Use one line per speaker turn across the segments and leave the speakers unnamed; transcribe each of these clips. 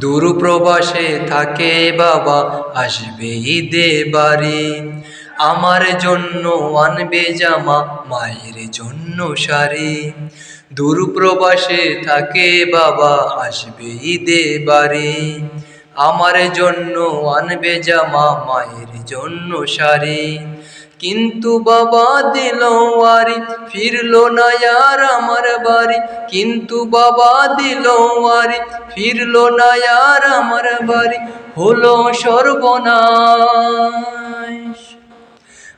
দূর প্রবাসে থাকে বাবা, আসবে ঈদে বাড়ি। আমার জন্য আনবে জামা, মায়ের জন্য শাড়ি। দূর প্রবাসে থাকে বাবা, আসবে ঈদে বাড়ি। আমার জন্য আনবে জামা, মায়ের জন্য শাড়ি। কিন্তু বাবা দিল ওয়ারি ফিরলো না আর আমার বাড়ি। কিন্তু বাবা দিল ওয়ারি ফিরলো না আর আমার বাড়ি। হলো সর্বনাশ।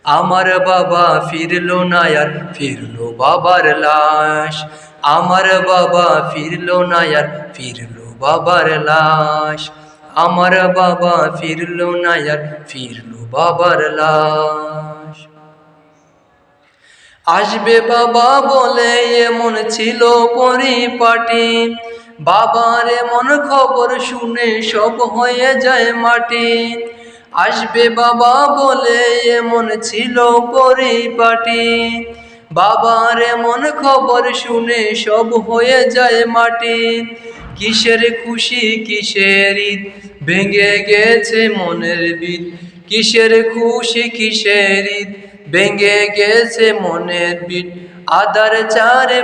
আমার বাবা ফিরলো না আর ফিরলো বাবার লাশ। আমার বাবা ফিরলো না আর ফিরলো বাবার লাশ। আমার বাবা ফিরলো না, আর ফিরলো বাবার লাশ। আসবে বাবা বলে এমন ছিল পরিপাটি। বাবার এমন খবর শুনে সব হয়ে যায় মাটি। আসবে বাবা বলে এমন ছিল পরিপাটি। বাবার এমন খবর শুনে সব হয়ে যায় মাটি। কিসের খুশি, কিসের ঈদ? ভেঙে গেছে মনের বিদ কিসের খুশি, কিসের ঈদ? ভেঙে গেছে মনের বিট আদার চারে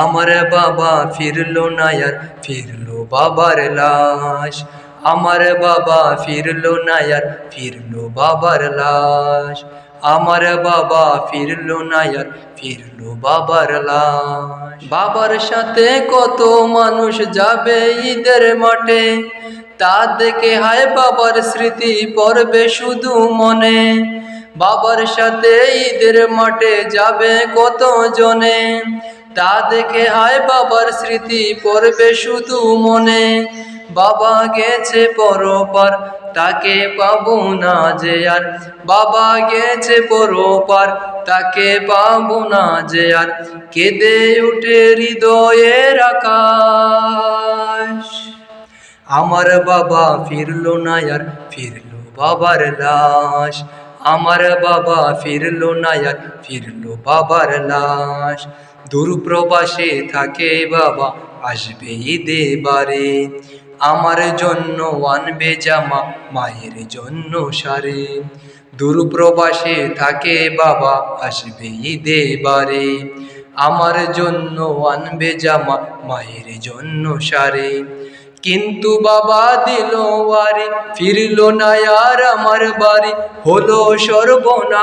আমার বাবা ফিরলো না, আর ফিরলো বাবার লাশ। আমার বাবা ফিরলো না আর ফিরলো বাবার লাশ। আমার বাবা ফিরলো না আর ফিরলো বাবার লাশ। বাবার সাথে কত মানুষ যাবে ঈদের মাঠে? তা দেখে হায় বাবার স্মৃতি পড়বে শুধু মনে। বাবার সাথে ঈদের মাঠে যাবে কত জনে? তা দেখে হায় বাবার স্মৃতি পড়বে শুধু মনে। বাবা গেছে পরপার, তাকে পাবো না যে আর। বাবা গেছে পরপার, তাকে পাবো না যে আর। কেঁদে উঠে হৃদয়ের আকাশ। আমার বাবা ফিরলো না আর, ফিরলো বাবার লাশ। আমার বাবা ফিরলো না আর, ফিরলো বাবার লাশ। দূর প্রবাসে থাকে বাবা, আসবে ঈদে বারে। আমার জন্য আনবে জামা মায়ের জন্য সারে। দূর প্রবাসে থাকে বাবা, আসবে ঈদে বারে আমার জন্য আনবে জামা মায়ের জন্য সারে। কিন্তু বাবা দিল ওয়ারি, ফিরল না আর আমার বাড়ি, হলো সর্বনাশ।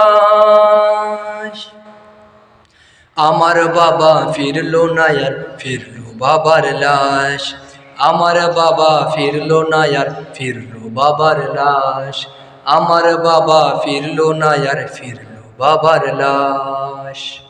আমার বাবা ফিরলো না আর, ফিরলো বাবার লাশ। আমার বাবা ফিরলো না আর ফিরলো বাবার লাশ। আমার বাবা ফিরলো না আর ফিরলো বাবার লাশ।